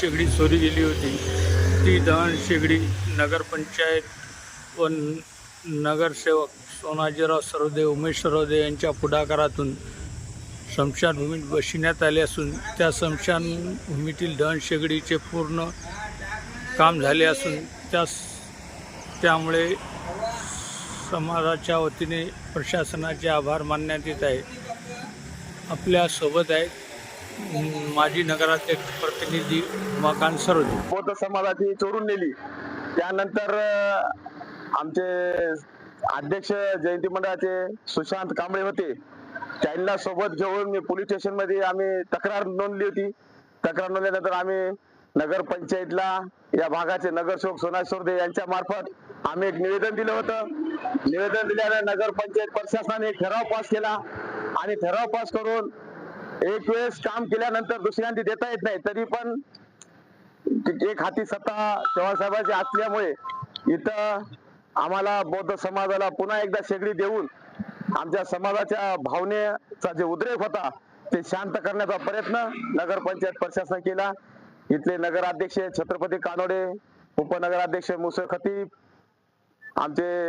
शेगडी चोरी गेली होती. ती दहन शेगडी नगरपंचायत व नगरसेवक सोनाजीराव सरोदे उमेश सरोदे यांच्या पुढाकारातून स्मशानभूमीत बसविण्यात आले असून त्या स्मशानभूमीतील दहन शेगडीचे पूर्ण काम झाले असून त्यास त्यामुळे समाजाच्या वतीने प्रशासनाचे आभार मानण्यात येत आहे. आपल्यासोबत आहेत माजी नगराध्यक्ष प्रतिनिधी उमाकांत सरोज. बौद्ध समाजाची चोरून नेली. त्यानंतर आमचे अध्यक्ष जयंती मंडळाचे सुशांत कांबळे होते. त्यांना सोबत घेऊन मी पोलीस स्टेशनमध्ये आम्ही तक्रार नोंदली होती. तक्रार नोंदल्यानंतर आम्ही नगर पंचायतला या भागाचे नगरसेवक सोनाज सोर्दे यांच्या मार्फत आम्ही एक निवेदन दिलं होतं. निवेदन दिल्याने नगर पंचायत प्रशासनाने ठराव पास केला. आणि ठराव पास करून एक वेळेस काम केल्यानंतर दुसऱ्यांदी देता येत नाही तरी पण एक हाती सत्ता चव्हाण साहेबांची असल्यामुळे इथं आम्हाला बौद्ध समाजाला पुन्हा एकदा शेगडी देऊन आमच्या समाजाच्या भावनेचा जे उद्रेक होता ते शांत करण्याचा प्रयत्न नगरपंचायत प्रशासन केला. इथले नगराध्यक्ष छत्रपती कानोडे उपनगराध्यक्ष मुसळ खतीब आमचे